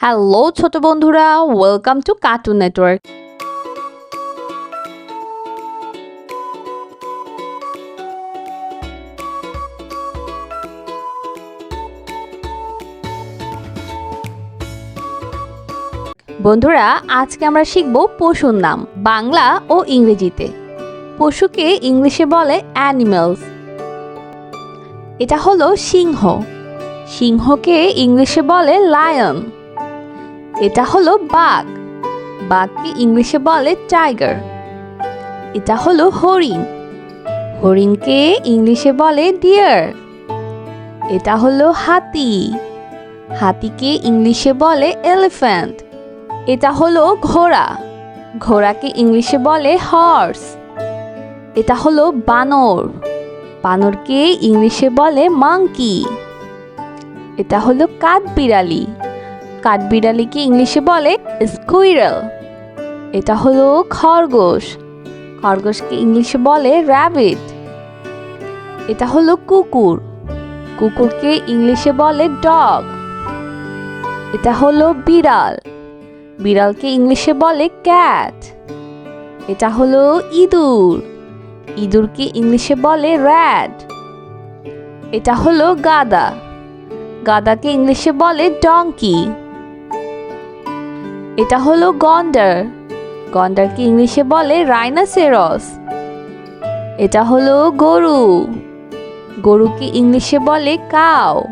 Hello ছোট বন্ধুরা welcome to cartoon network বন্ধুরা, আজকে আমরা শিখব পশুর নাম, বাংলা ও ইংরেজিতে। পশুকে ইংলিশে বলে অ্যানিমালস এটা হলো সিংহ। সিংহকে ইংলিশে বলে লায়ন এটা হলো বাঘ। বাঘকে ইংলিশে বলে টাইগার এটা হলো হরিণ। হরিণকে ইংলিশে বলে ডিয়ার এটা হলো হাতি। হাতিকে ইংলিশে বলে এলিফ্যান্ট এটা হলো ঘোড়া। ঘোড়াকে ইংলিশে বলে হর্স এটা হলো বানর। বানরকে ইংলিশে বলে মাংকি এটা হলো কাঠবিড়ালি। কাঠবিড়ালিকে ইংলিশে বলে স্কুইরাল এটা হলো খরগোশ। খরগোশকে ইংলিশে বলে র্যাবিট এটা হলো কুকুর। কুকুরকে ইংলিশে বলে ডগ এটা হলো বিড়াল। বিড়ালকে ইংলিশে বলে ক্যাট এটা হলো ইঁদুর। ইঁদুরকে ইংলিশে বলে র্যাড এটা হলো গাদা। গাদাকে ইংলিশে বলে ডঙ্কি এটা হলো গন্ডার। গন্ডারকে ইংলিশে বলে রাইনাসেরস? এটা হলো গরু। গরুকে ইংলিশে বলে কাও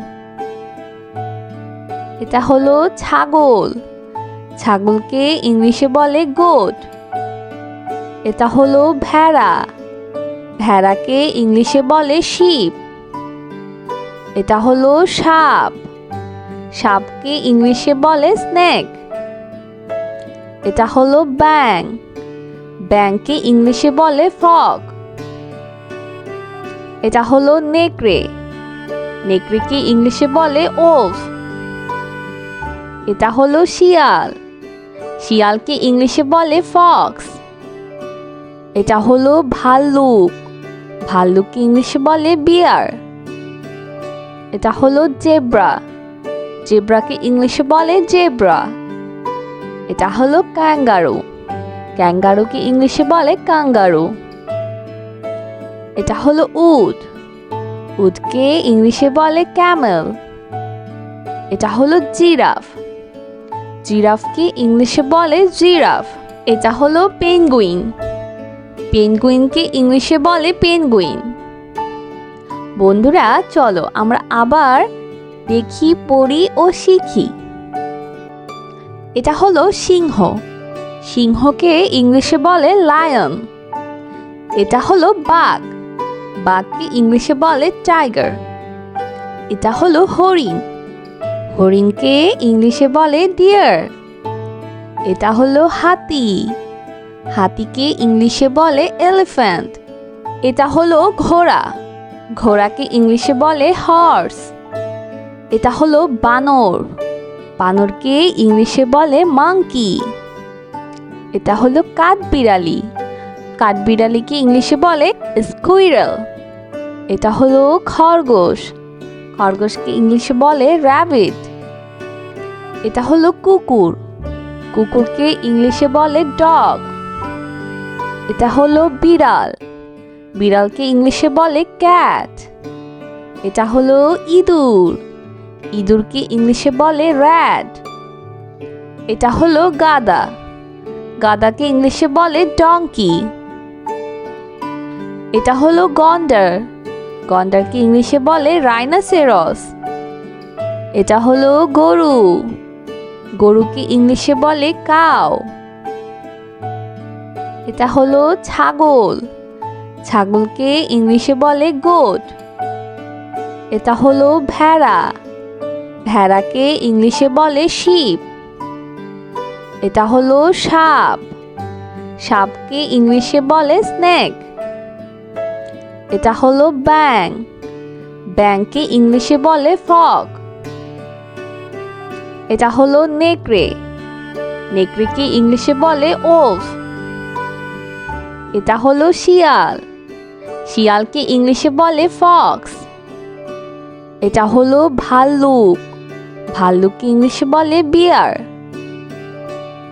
এটা হলো ছাগল। ছাগলকে ইংলিশে বলে গোট। এটা হলো ভেড়া। ভেড়াকে ইংলিশে বলে শিপ। এটা হলো সাপ। সাপকে ইংলিশে বলে স্নেক। এটা হলো ব্যাং। ব্যাংকে ইংলিশে বলে ফ্রগ এটা হলো নেকড়ে। নেকড়েকে ইংলিশে বলে ওফ। এটা হলো শিয়াল। শিয়ালকে ইংলিশে বলে ফক্স। এটা হলো ভাল্লুক। ভাল্লুককে ইংলিশে বলে বিয়ার। এটা হলো জেব্রা। জেব্রাকে ইংলিশে বলে জেব্রা। এটা হলো ক্যাঙ্গারু ক্যাঙ্গারুকে ইংলিশে বলে কাঙ্গারু এটা হলো উট। উটকে ইংলিশে বলে ক্যামেল এটা হলো জিরাফ জিরাফকে ইংলিশে বলে জিরাফ এটা হলো পেনগুইন পেনগুইনকে ইংলিশে বলে পেনগুইন বন্ধুরা, চলো আমরা আবার দেখি, পড়ি ও শিখি। এটা হলো সিংহ। সিংহকে ইংলিশে বলে লায়ন এটা হলো বাঘ। বাঘকে ইংলিশে বলে টাইগার এটা হলো হরিণ। হরিণকে ইংলিশে বলে ডিয়ার এটা হলো হাতি। হাতিকে ইংলিশে বলে এলিফ্যান্ট এটা হলো ঘোড়া। ঘোড়াকে ইংলিশে বলে হর্স এটা হলো বানর। বানরকে ইংলিশে বলে মাংকি। এটা হলো কাঠবিড়ালি। কাঠবিড়ালিকে ইংলিশে বলে স্কুইরাল এটা হলো খরগোশ। খরগোশকে ইংলিশে বলে র্যাবিট এটা হলো কুকুর। কুকুরকে ইংলিশে বলে ডগ এটা হলো বিড়াল। বিড়ালকে ইংলিশে বলে ক্যাট এটা হলো ইঁদুর। ইঁদুরকে ইংলিশে বলে র্যাড। এটা হলো গাদা। গাদাকে ইংলিশে বলে ডঙ্কি এটা হলো গন্ডার। গন্ডারকে ইংলিশে বলে রাইনাসেরস এটা হলো গরু। গরুকে ইংলিশে বলে কাও এটা হলো ছাগল। ছাগলকে ইংলিশে বলে গোট এটা হলো ভেড়া। ভেড়াকে ইংলিশে বলে শিপ। এটা হলো সাপ। সাপকে ইংলিশে বলে স্নেক। এটা হলো ব্যাং ব্যাংকে ইংলিশে বলে ফগ। এটা হলো নেকড়ে। নেকড়েকে ইংলিশে বলে ওফ এটা হলো শিয়াল। শিয়ালকে ইংলিশে বলে ফক্স। এটা হলো ভাল্লুক। ভাল্লুককে ইংলিশে বলে বিয়ার।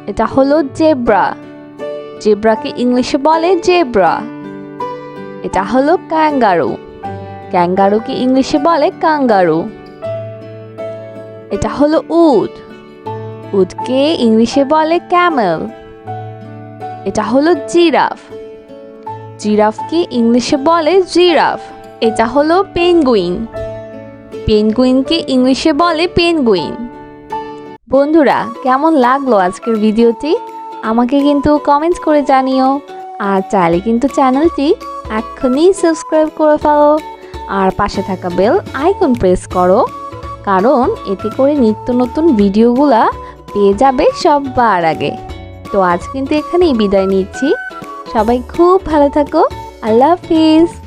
এটা হলো জেব্রা। জেব্রাকে ইংলিশে বলে জেব্রা। এটা হলো ক্যাঙ্গারু। ক্যাঙ্গারুকে ইংলিশে বলে কাঙ্গারু। এটা হলো উট। উটকে ইংলিশে বলে ক্যামেল। এটা হলো জিরাফ। জিরাফকে ইংলিশে বলে জিরাফ। এটা হলো পেঙ্গুইন। পেঙ্গুইনকে ইংলিশে বলে পেঙ্গুইন বন্ধুরা, কেমন লাগল আজকের ভিডিওটি? আমাকে কিন্তু কমেন্টস করে জানিও। আর চাইলে কিন্তু চ্যানেলটি এক্ষুনি সাবস্ক্রাইব করে ফেলো। আর পাশে থাকা বেল আইকন প্রেস করো। কারণ এতে করে নিত্য নতুন ভিডিওগুলা পেয়ে যাবে সবার আগে। তো আজ কিন্তু এখানেই বিদায় নিচ্ছি। সবাই খুব ভালো থাকো। আল্লাহ হাফিজ।